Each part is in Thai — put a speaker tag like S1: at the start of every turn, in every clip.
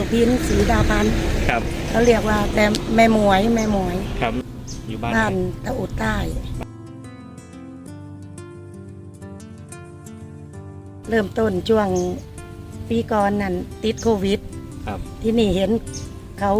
S1: สุพินศรีดาพันธ์
S2: ครับ
S1: เขาเรียกว่าแต่แม่หมวยแม่หมวย
S2: ครับ อยู่บ้าน
S1: บ้านตะอุดใต้เริ่มต้นช่วงปีก่อนนั่นติดโควิด
S2: ครับ
S1: ที่นี่เห็นเขา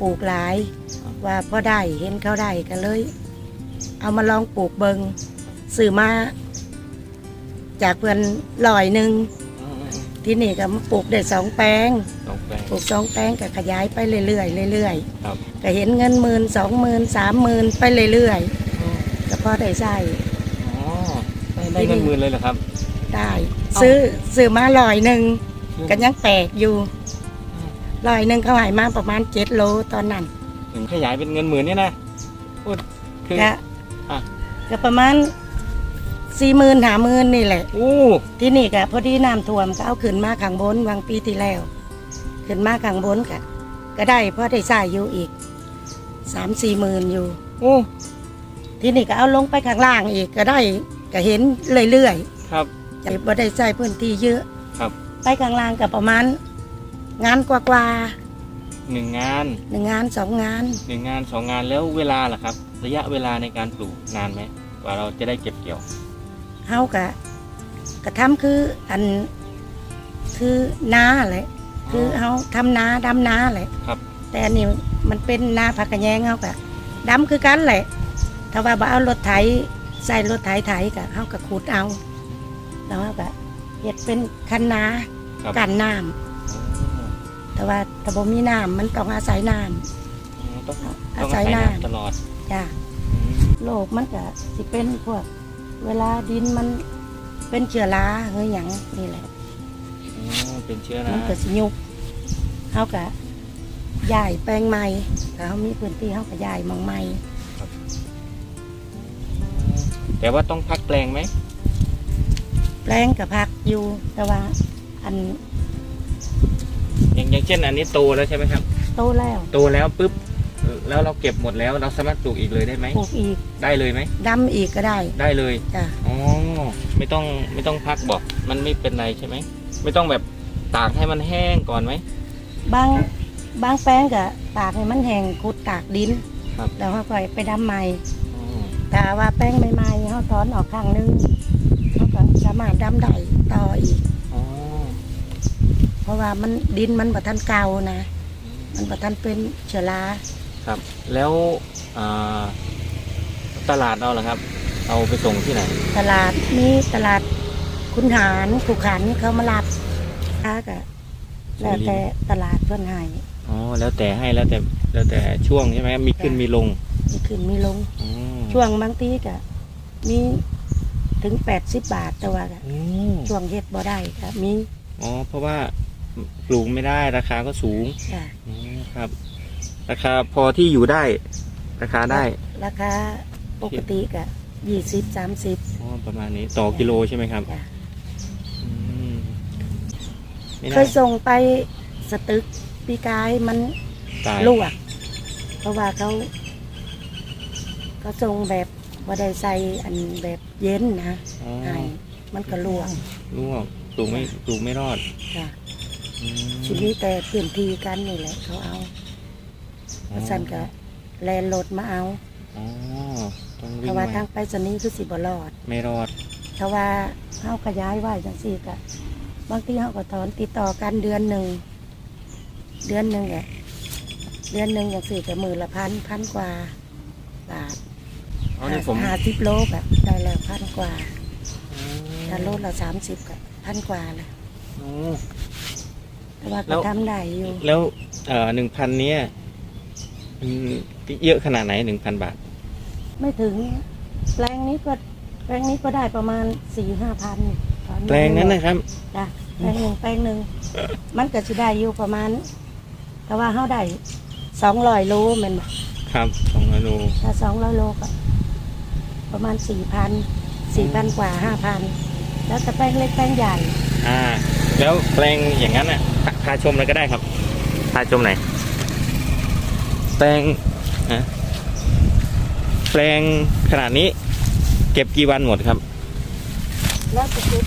S1: ปลูกหลาย
S2: ครับ
S1: ว่าพอได้เห็นเขาได้กันเลย เอามาลองปลูกเบิงซื้อมาจากเพื่อนลอยหนึ่ง
S2: อืม
S1: ที่นี่ก็มาปลูกได้สองแปลง
S2: สองแปลง
S1: ปลูกสองแปลงก็ขยายไปเรื่อยๆเรื่อย
S2: ครับ
S1: ๆก็เห็นเงินหมื่นสองหมื่นสามหมื่นไปเรื่อยๆก็พอได้ใช้
S2: อ๋อได้ได้เงินหมื่นเลยเหรอครับ
S1: ได้
S2: เอ้า
S1: ซื้อซื้อมาลอยหนึ่งก็ยังแปลกอยู่ลอยหนึ่งเขาใหายมาประมาณเจ็ดโลตอนนั้น
S2: ถึงขยายเป็นเงินหมื่นเนี่ยนะพูดคือ
S1: ก็
S2: อะ
S1: ก็ประมาณสี่หมื่นหาหมื่นนี่แหละ
S2: อู้
S1: ที่นี่ก็พอดีน้ำท่วมก็เอาขึ้นมาข้างบนวางปีที่แล้ว ขึ้นมาข้างบนก็ก็ได้เพราะได้ใช้อยู่อีกสามสี่หมื่นอยู่
S2: อู้
S1: ที่นี่ก็เอาลงไปข้างล่างอีกก็ได้ก็เห็นเรื่อย
S2: ครับ
S1: ๆจะบ่ได้ใช้พื้นที่เยอะ
S2: ครับ
S1: ไปข้างล่างก็ประมาณ งานกว่า
S2: หนึ่งงาน
S1: ๆหนึ่งงานสองงาน
S2: หนึ่งงานสองงานแล้วเวลาล่ะครับ ระยะเวลาในการปลูกนานไหมกว่าเราจะได้เก็บเกี่ยว
S1: เฮากะกระทำคืออันคือนาแหละ คือเฮาทำนาดำนาแหละ
S2: ครับ
S1: แต่อันนี้มันเป็นนาผักกระแยงเฮากะดำคือกันแหละถ้าว่าบ่เอารถไถใส่รถไถไถกะเฮากะขุดเอาแล้วเฮากะเฮ็ดเป็นคันนา
S2: ครับ
S1: กันน้ำแต่ว่าถ้าบ่มีน้ำมันต้องอาศัยน้
S2: อ๋อต้องำต้
S1: อา
S2: อง
S1: ศั
S2: อายศัย
S1: น้
S2: น้ำตลอดำ
S1: จ้ะ
S2: อืม
S1: โลกมันก็สิเป็นพวกเวลาดินมันเป็นเชื้อราเฮ้ยหยังนี่แหละ
S2: อ๋อ เป็นเชื้อรา
S1: มันก็สิยุบเขาก็ย้ายแปลงใหม่ถ้าเขามีพื้นที่เขาก็ย้ายหมองใหม่
S2: แต่ว่าต้องพักแปลงไหม
S1: แปลงกับพักอยู่ แต่ว่าอัน
S2: อย่างอย่างเช่น อันนี้โตแล้วใช่ไหมครับ
S1: โตแล้ว
S2: โตแล้วปุ๊บแล้วเราเก็บหมดแล้วเราสามารถปลูกอีกเลยได้ไหม
S1: ปลูกอีก
S2: ได้เลยไหม
S1: ดำอีกก็ได้
S2: ได้เลย
S1: จ้ะ
S2: อ๋อไม่ต้องไม่ต้องพักบอกมันไม่เป็นไรใช่ไหมไม่ต้องแบบ ตากให้มันแห้งก่อนไหม
S1: บางบางแปลงก็ตากให้มันแห้งขุดตากดิน
S2: ครับ
S1: แล้วเขาก็ไปดำใหม่
S2: อ๋อ
S1: แต่ว่าแป้งใหม่ๆเขาถอนออกข้างนึงเขาก็สามารถดำได้ต่ออีก
S2: อ๋อ
S1: เพราะว่ามันดินมันบ่ทันเก่านะ มันบ่ทันเป็นเชื้อรา
S2: ครับ แล้วอ่าตลาดเราเหรอครับ เอาไปส่งที่ไหน
S1: ตลาดมีตลาดคุณหารขุขันเขามารับ ค้าก็แล้วแต่ตลาดเพื่อนให้
S2: อ๋อแล้วแต่ให้แล้วแต่แล้วแต่ช่วงใช่ไหมมีขึ้นมีลง
S1: มีขึ้นมีลง
S2: อ๋อ
S1: ช่วงบางทีก็มีถึงแปดสิบบาทแต่ว่าก็
S2: อืม
S1: ช่วงเฮ็ดบ่ได้ก็มี
S2: อ๋อเพราะว่าปลูกไม่ได้ราคาก็สูง
S1: จ้ะ
S2: อ๋อครับ ราคาพอที่อยู่ได้ ราคาได้
S1: ราคาปกติก็ยี่สิบสามสิบ
S2: อ๋อประมาณนี้ต่อกิโลใช่ไหมครับ
S1: จ้ะ
S2: อืม ไม่
S1: เค
S2: ได้
S1: ยส่งไปสตึกปีกายมัน
S2: ตาย
S1: ลวก เพราะว่าเขาเขาส่งแบบว่าได้ใส่อันแบบเย็นนะ
S2: อ๋อ
S1: ให้มันก็ลวก
S2: ลวกปลูกไม่ปลูกไม่รอด
S1: จ้ะ
S2: อืม
S1: ชีวิตแต่เปลี่ยนทีกันนี่แหละเขาเอาเพราะฉันก็แลนรถมาเอา
S2: อ๋อต้อง
S1: เพ
S2: วิ่ง
S1: ราะว่า
S2: มา
S1: ทางไปสนีย์คือสิบรอด
S2: ไม่รอด
S1: เพราะว่าเขาขยายไว้จังสี่ก็ บางทีเขาก็ถอนติดต่อกันเดือนหนึ่ง เดือนหนึ่งแหละเดือนหนึ่งอย่างสี่ก็มือละพันพันกว่าบาท
S2: อ๋อนี่ผม
S1: ห้าสิบโลแบบได้แล้วพันกว่า
S2: อ๋อ
S1: ถ้าโลละสามสิบก็พันกว่าเลย
S2: โอ้
S1: แต่ว่า
S2: แล้
S1: ก็
S2: ว
S1: ทำได้อยู่
S2: แล้วเอ่อหนึ่งพันเนี้ยมันเยอะขนาดไหนหนึ่งพันบาท
S1: ไม่ถึงแปลงนี้ก็แปลงนี้ก็ได้ประมาณสี่ห้าพัน
S2: แปลงนั้นนะครับ
S1: จ้ะแปลงหนึ่งแปลงหนึ่งมันก็จะได้อยู่ประมาณ แต่ว่าเขาได้สองร้อยโลแมันบ่
S2: ครับสองกิโล
S1: ถ้าสองร้อยโลก็ประมาณสี่พันสี่พันกว่าห้าพันแล้วแต่แป้งเล็กแป้งใหญ่
S2: อ่า แล้วแปลงอย่างนั้นอะพาพาชมเลยก็ได้ครับ พาชมไหนอยแปลงอะแปลงขนาดนี้ เก็บกี่วันหมดครับ
S1: แล้วจะเก็บ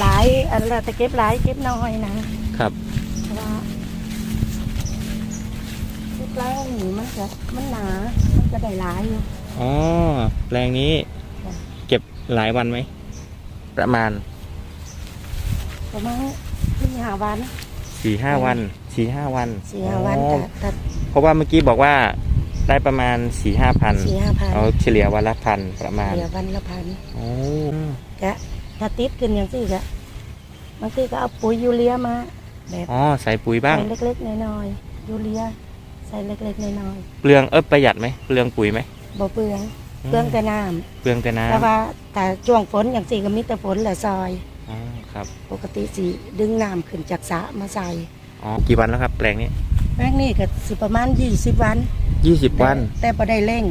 S1: หลายอันแล้วแต่เก็บหลายเก็บน้อยนะครับเพราะว่าแปลงนี่มันจะมันหนา มันจะได้หลายอยู่
S2: อ๋อแปลงนี้
S1: จ้ะ
S2: เก็บหลายวันไหม ประมาณ
S1: ประมาณที่หาวัน
S2: สี่ห้าวันสี่ห้าวัน
S1: สี่ห้าวัน
S2: อ๋อ
S1: แต่แต่
S2: เพราะว่าเมื่อกี้บอกว่าได้ประมาณสี่ห้าพัน
S1: สี่ห้าพัน
S2: เอาเฉลี่ยวันละพันประมาณ
S1: เหลือวันละพัน
S2: โอ้
S1: กะถ้าติดขึ้นอย่างที่กะบางทีก็เอาปุ๋ยยูเรียมา แบบ
S2: อ๋อใส่ปุ๋ยบ้าง
S1: ใส่เล็กๆน้อยๆยูเรียใส่เล็กๆน้อย
S2: เปลืองเออประหยัดไหมเปลืองปุ๋ยไหม
S1: ๆบ่เปลืองเปลืองแต่น้
S2: เปลืองแต่ำน้ำ
S1: แต่ว่าแต่ช่วงฝนอย่างสี่ก็มีแต่ฝนแหละซอย
S2: อ๋อครับ
S1: ปกติสิดึงน้ำขึ้นจากสระมาใส่
S2: อ๋อกี่วันแล้วครับแปลงนี้
S1: แป้งนี่ก็สิประมาณยี่สิบวัน
S2: ยี่สิบวัน
S1: แต่บ่ได้เร่ง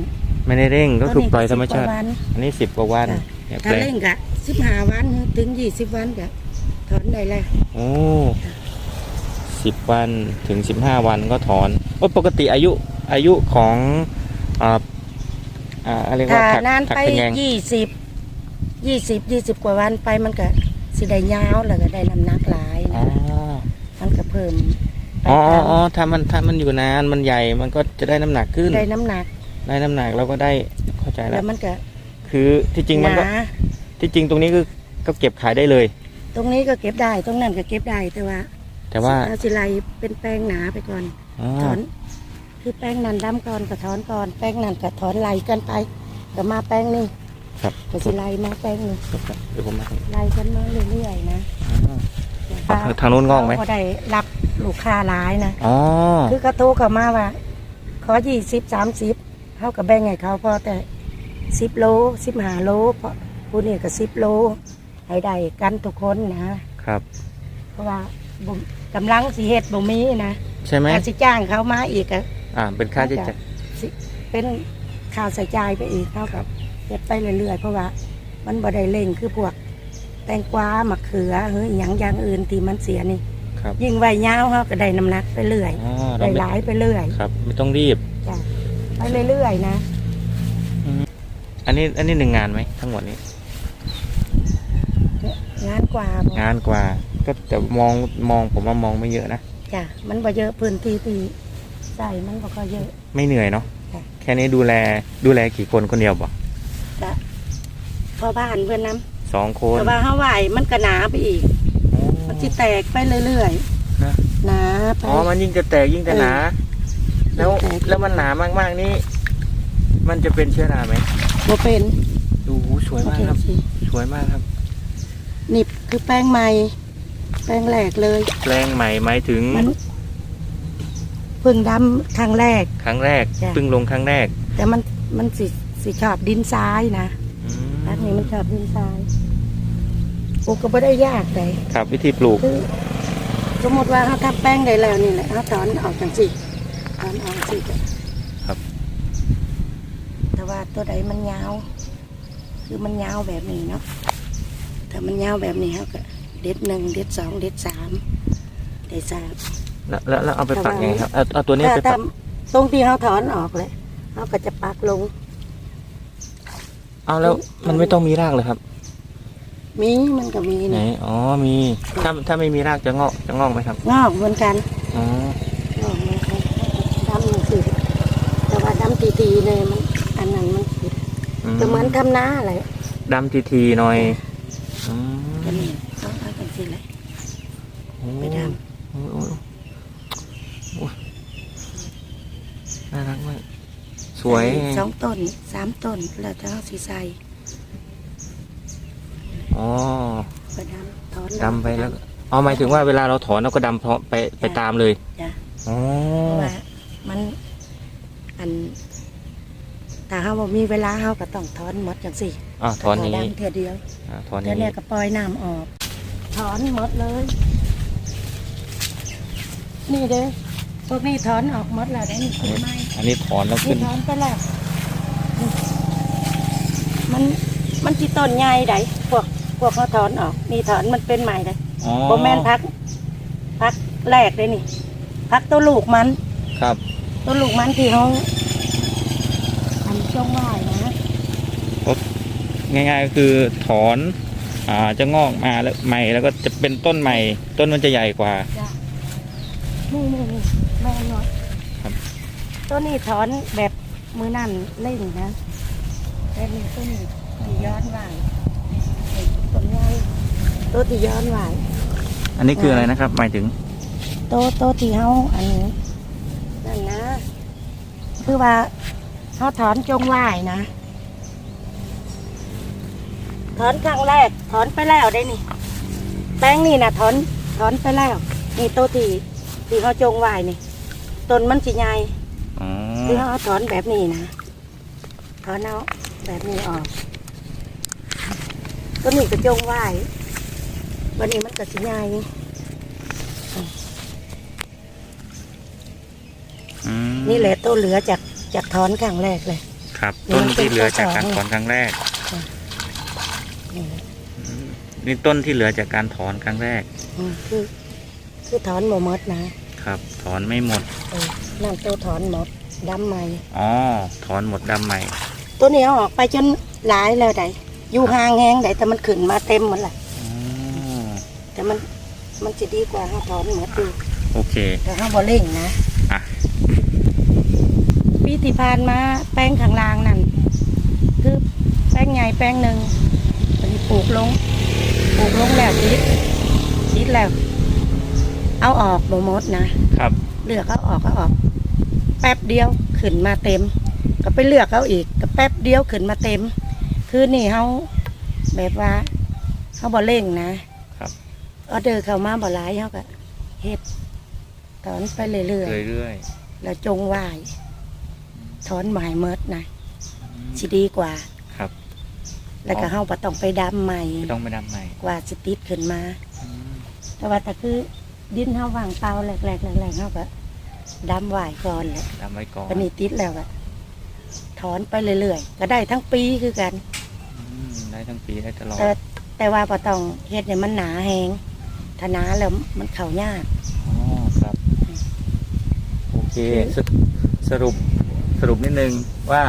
S2: ไม่ได้เร่งก็คือปล่อยธรรมชาติ
S1: ตัวนี้ก็10กว่าวัน
S2: อันนี้สิบกว่าวัน
S1: จ้ะ
S2: เนี่ย
S1: ถ้า
S2: แปลง
S1: เร่งกะ สิบห้าวันถึงยี่สิบวันกะถอนได้แล้ว
S2: โอ้สิบวันถึงสิบห้าวันก็ถอนโอ้ปกติอายุอายุของอ่าอ่าอะไร
S1: ถ้า
S2: ว่าผัก
S1: นาน
S2: ผัก
S1: ไป
S2: ขะแยง
S1: ยี่สิบยี่สิบยี่สิบกว่าวันไปมันก็สิได้ยาวแล้วก็ได้น้ำหนักหลาย
S2: อ๋อ
S1: นะมันก็เพิ่มไป
S2: อ๋ออ๋อ
S1: ตาม
S2: อ๋อถ้ามันถ้ามันอยู่นานมันใหญ่มันก็จะได้น้ำหนักขึ้น
S1: ได้น้ำหนัก
S2: ได้น้ำหนักเราก็ได้เข้าใจแล้
S1: แล้ววมันก็
S2: คือที่จริงมัน
S1: ห
S2: ก็
S1: นา
S2: ที่จริงตรงนี้คือก็เก็บขายได้เลย
S1: ตรงนี้ก็เก็บได้ ตรงนั้นก็เก็บได้แต่ว่า
S2: แต่ว่า
S1: เอาสิไลเป็นแป้งหนาไปก่อน
S2: อ๋อ
S1: ถอนคือแป้งนั้นดำก่อนก็ถอนก่อน แป้งนั้นก็ถอนไล่กันไปก็มาแป้งนี่
S2: ครับ
S1: ก็สิไล่มาแป้งนี่
S2: เดี๋ยวผมมา
S1: ไล่กันมาเรื่อยๆนะ
S2: อ๋อทางทางนู้นงอกไหม
S1: เขาได้รับลูกค้าหลายนะ
S2: อ๋อ
S1: คือกระโทรเข้ามาว่า ขอยี่สิบสามสิบเขากับแบ่งให้เขาพอแต่สิบโลสิบห้าโลเพราะ ผู้นี้ก็สิบโลให้ได้กันทุกคนนะครับ เพราะว่าบ่กำลังสิเฮ็ดบ่มีนะ
S2: ใช่ไหม
S1: ถ้าสิจ้างเขามาอีกก็
S2: อ่า เป็นค่าใช้จ่าย
S1: สิเป็นค่าใส่จ่ายไปอีกเท่ากับเฮ็ดไปเรื่อยๆเพราะว่า มันบ่ได้เร่งคือพวก แตงกวามะเขือเฮ้ยหยังอย่างอื่นที่มันเสียนี่
S2: ครับ
S1: ยิ่งไว้ยาวเขาก็ได้น้ำหนักไปเรื่อย
S2: อ๋อเรา
S1: ได้
S2: ไม่
S1: หลายไปเรื่อย
S2: ครับ ไม่ต้องรีบ
S1: จ้ะไปเรื่อยๆนะ
S2: อันนี้อันนี้หนึ่งงานไหมทั้งหมดนี้
S1: งานกว่าบ่
S2: งานกว่า ก็แต่มองมองผมว่ามองไม่เยอะนะ
S1: จ้ะมันบ่เยอะพื้นที่ที่ใส่มันบ่ค่อยเยอะ
S2: ไม่เหนื่อยเนาะ
S1: ค่ะ
S2: แค่นี้ดูแลดูแลกี่คนคนเดียวบ่
S1: จ้ะพอบ้านเพื่อนน้
S2: สองคำน
S1: แต่ว่าเฮาไหวมันก็หนาไปอีก
S2: อ๋อ
S1: มันสิแตกไปเรื่อย
S2: นะ
S1: ๆหนาไป
S2: อ๋อมันยิ่งจะแตกยิ่งจะหนาแล้ว
S1: แตก
S2: แล้วมันหนามากๆนี่มันจะเป็นเชื้อราไหม
S1: บ่เป็น
S2: ดูสวยมากครับ
S1: โอเสิ
S2: สวยมากครับ
S1: นี่คือแป้งใหม่ แป้งแรกเลย
S2: แปลงใหม่หมายถึง
S1: มันเพิ่งดำครั้งแรก
S2: ครั้งแรก
S1: จ้ะ
S2: เพิ่งลงครั้งแรก
S1: แต่มันมันสิสิชอบดินทรายนะ
S2: อืม
S1: อันนี้มันชอบดินทรายปลูกก็ไม่ได้ยากเลย
S2: ครับวิธีปลูก
S1: คือสมมติว่าเขาทำแป้งได้แล้วนี่แหละเขาถอนออกจังสิถอนออกสิ
S2: ครับ
S1: แต่ว่าตัวใดมันยาว คือมันยาวแบบนี้เนาะ ถ้ามันยาวแบบนี้เขาก็เด็ดหนึ่งเด็ดสองเด็ดสามเด็ดสาม
S2: แล้วแล้วแล้วเอาไปปัก
S1: แต่ว่า
S2: ไงครับเอาเอาตัวนี้
S1: ถ้า
S2: ไป
S1: ถ้า
S2: ปัก
S1: ตรงที่เขาถอนออกเลยเขาก็จะปักลง
S2: เอาแล้วมันไม่ต้องมีรากเลยครับ
S1: มีมันก็มี
S2: ไหน
S1: นะ
S2: อ๋อมีถ้าถ้าไม่มีรากจะงอกจะงอกไหมครับ
S1: งอกเหมือนกัน
S2: อ๋อ
S1: งอกเหมือนกันดำหนังสือแต่ว่าดำตีๆเลยมัน อันนั้นมันผิดจะเหมือนทำหน้าอะไร
S2: ดำทีทีๆหน่อย อืม
S1: ก็นี่ต้องเอาจังสิเลย
S2: โอ้
S1: ไปด
S2: โอ้โอ้โอ้น่ารักมากสวย
S1: สองต้นสามต้นแล้วจะเอาสีใส
S2: อ๋อ
S1: ไปดำถอน
S2: ดำไปแล้วอ๋อหมายถึงว่าเวลาเราถอนเราก็ดำพราะไปไปตามเลย
S1: จ้ะ
S2: อ๋อ
S1: เพราะว่ามันอันถ้าเขาบอกมีเวลาเขาก็ต้องถอนหมดจังสิ
S2: อ่าถอนอย่างนี้
S1: ดำเทียเดียว
S2: อ่าถอนอ
S1: เทีย
S2: ย่าง
S1: เนี้
S2: นี้
S1: ยก็ปล่อยน้ำออก ถอนหมดเลย นี่เด้อพวกนี้ถอนออกหมดแล้วได้นี่คือไม้
S2: อันนี้ถอนแล้ว
S1: นี่
S2: ขึ้น
S1: ถอนไปแล้วนี่มันมันจีต้นใหญ่ไดพวกพวกเขาถอนออก นี่ถอนมันเป็นใหม่เลย
S2: อ๋อ
S1: โบแมนพักพักแรกเลยนี่พักตัวลูกมัน
S2: ครับ
S1: ตัวลูกมันที่เขาทำช่องว่ายนะ
S2: ง่ายๆก็คือถอนอ่าจะงอกมาแล้วใหม่แล้วก็จะเป็นต้นใหม่ ต้นมันจะใหญ่กว่า
S1: จ้ะนี่นี่นี่แม่นหน่อย
S2: ครับ
S1: ตัวนี้ถอนแบบมือนั่นเล่งนะแต่นี่ตัวนี้ที่ย้อนไหวไอ้ต้นใหญ่ตัวที่ย้อนไหว
S2: อันนี้คืออะไรนะครับหมายถึง
S1: โตวโตวที่เฮาอันนี้นั่นนะ คือว่าเขาถอนจงไหวนะ ถอนครั้งแรก ถอนไปแล้วได้นี่ แป้งนี่นะถอนถอนไปแล้ว นี่โตวที่ที่เขาจงไหวนี่ต้นมันสิใหญ่
S2: อ๋อ
S1: ที่เขาถอนแบบนี้นะถอนเอาแบบนี้ออกต้นนี้ก็จงไหววันนี้มันก็สิใหญ่
S2: อืม
S1: นี่แหละตัวเหลือจากจากถอนครั้งแรกเลย
S2: ครับ
S1: นี่
S2: ต้น
S1: มันเป็น
S2: ที่เหลือจาก
S1: ข้อสอบ
S2: การถอนครั้งแรก
S1: นี่แหละ
S2: อืมนี่ต้นที่เหลือจากการถอนครั้งแรก
S1: อืมคือ คือถอนหมดนะ
S2: ครับ ถอนไม่หมด
S1: เออนั่นตัวถอนหมดดำใหม่
S2: อ๋อ ถอนหมดดำใหม่
S1: ตัวนี้เอาออกไปจนหลายแล้วไดอยู่ห่างแหงไดแต่มันขึ้นมาเต็มหมดแหละ
S2: อ๋อ
S1: แต่มันมันจะดีกว่าเขาถอนหมดดู
S2: โอเค
S1: แต่เขาบอเร่งนะ
S2: อะ
S1: ปีที่ผ่านมาแป้งข้างล่างนั่นคือแป้งใหญ่แป้งหนึ่งอันนี้ ปลูกลงปลูกลงแล้วติดติดแล้ว เอาออกบ่หมดนะครับเลือกเอาออกก็ออก แป๊บเดียวขึ้นมาเต็ม ก็ไปเลือกเอาอีกก็แป๊บเดียวขึ้นมาเต็ม คือนี่เขาแบบว่าเขาบ่เร่งนะครับออเดอร์เข้ามาบ่หลายเขาก็เฮ็ดถอนไปเรื่อย
S2: เรื่อย
S1: ๆแล้วจงไหวายถอนหมายเมิดนะ
S2: ๆ
S1: สิดีกว่า
S2: ครับ
S1: แล้วก็
S2: อ๋อ
S1: เฮาบ่ต้องไปดำใหม่
S2: ไม่ต้องไปดำใหม่
S1: กว่าสิติดขึ้นมา
S2: อืม
S1: แต่ว่าแต่คือดินเฮาว่างเปล่าแหลกๆแหลกๆเฮาก็ดำไหวายก่อนแหละ
S2: ดำไว้ก่อน
S1: ปนี้ติดแล้วก็ถอนไปเรื่อยๆก็ได้ทั้งปีคือกัน
S2: อืมได้ทั้งปีได้ตลอด
S1: แต่แต่ว่าบ่ต้องเฮ็ดให้มันหนาแฮงถ้าหนาแล้วมันเข้ายาก
S2: อ๋อครับ โอเคสรุสรุปสรุปนิดนึงว่า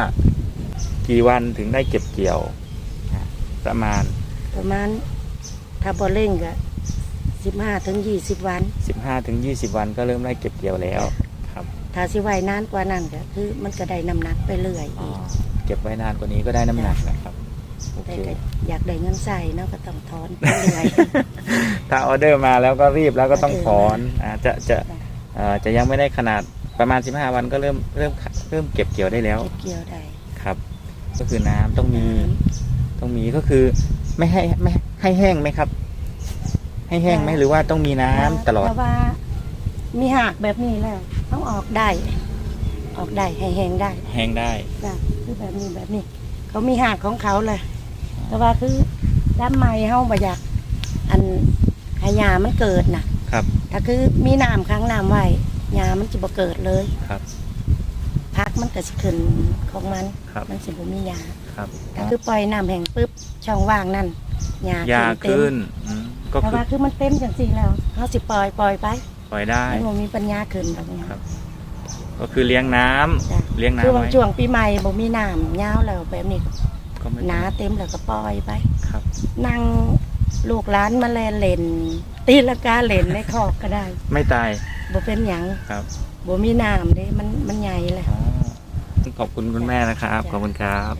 S2: กี่วันถึงได้เก็บเกี่ยวอะ ประมาณ
S1: ประมาณถ้าบ่เร่งก็15ถึง20วัน
S2: 15ถึง20 วันก็เริ่มได้เก็บเกี่ยวแล้วครับ
S1: ถ้าสิไว้นานกว่านั้นก็คือมันก็ได้น้ำหนักไปเรื่อย
S2: อ๋อ
S1: อีก
S2: เก็บไว้นานกว่านี้ก็ได้น้ำหนักนะครับโอ
S1: แต่
S2: เค
S1: ก็อยากได้เงินใส่เนาะก็ต้องถอนไปเรื่อย
S2: ถ้าออเดอร์มาแล้วก็รีบแล้วก็ต้องถอนอ่าจะจะเอ่อจะยังไม่ได้ขนาดประมาณ 15 วันก็เริ่มเริ่มเริ่มเก็บเกี่ยวได้แล้ว
S1: เก็บเกี่ยวได้
S2: ครับ ก็คือน้ำต้องมี ต้องมีก็คือไม่ให้ไม่ให้แห้งไหมครับ ให้แห้งไหมหรือว่าต้องมีน้ำตลอด
S1: เพราะว่ามีหากแบบนี้แล้วต้องออกได้ ออกได้ให้แห้งได้
S2: แห้งได้
S1: จ้ะคือแบบนี้แบบนี้ เขามีหากของเขาเลย แต่ว่าคือด้านไม้เฮาบ่อยาก อันให้ยามันเกิดนะครับ ถ้าคือมีน้ำค้างน้ำไว้ยามันจะบ่เกิดเลย
S2: ครับ
S1: พักมันก็สิขึ้นของมัน
S2: ครับ
S1: มันสิบ่มียา
S2: ครับ
S1: ถ้าคือปล่อยน้ำแห้งปุ๊บช่องว่างนั่นยายาเต็ม
S2: ขึ้นอืมก็
S1: แต่
S2: คือ
S1: ว่าคือมันเต็มจังสี่แล้วเขาสิปล่อยปล่อยไป
S2: ปล่อยได้
S1: มันบ่มีปัญญาขึ้นแบบนี้
S2: ครับ ก็คือเลี้ยงน้ำ
S1: จ้ะ
S2: เลี้ยง
S1: คือ
S2: น้ำ
S1: บาง
S2: ไว้
S1: ช่วงปีใหม่บ่มีน้ำยาวแล้วแบบนี้
S2: ก็ไม่
S1: หนาเต็มแล้วก็ปล่อยไป
S2: ครับ
S1: นั่งลูกหลานมาแลนเล่นตีละกาเล่นในคอกก็ได้
S2: ไม่ตาย
S1: บ่เป็นหยัง
S2: ครับ
S1: บ่มีน้ำเด้มันมันใหญ่เลย
S2: อ๋อ ขอบคุณคุณแม่นะครับ ขอบคุณครับ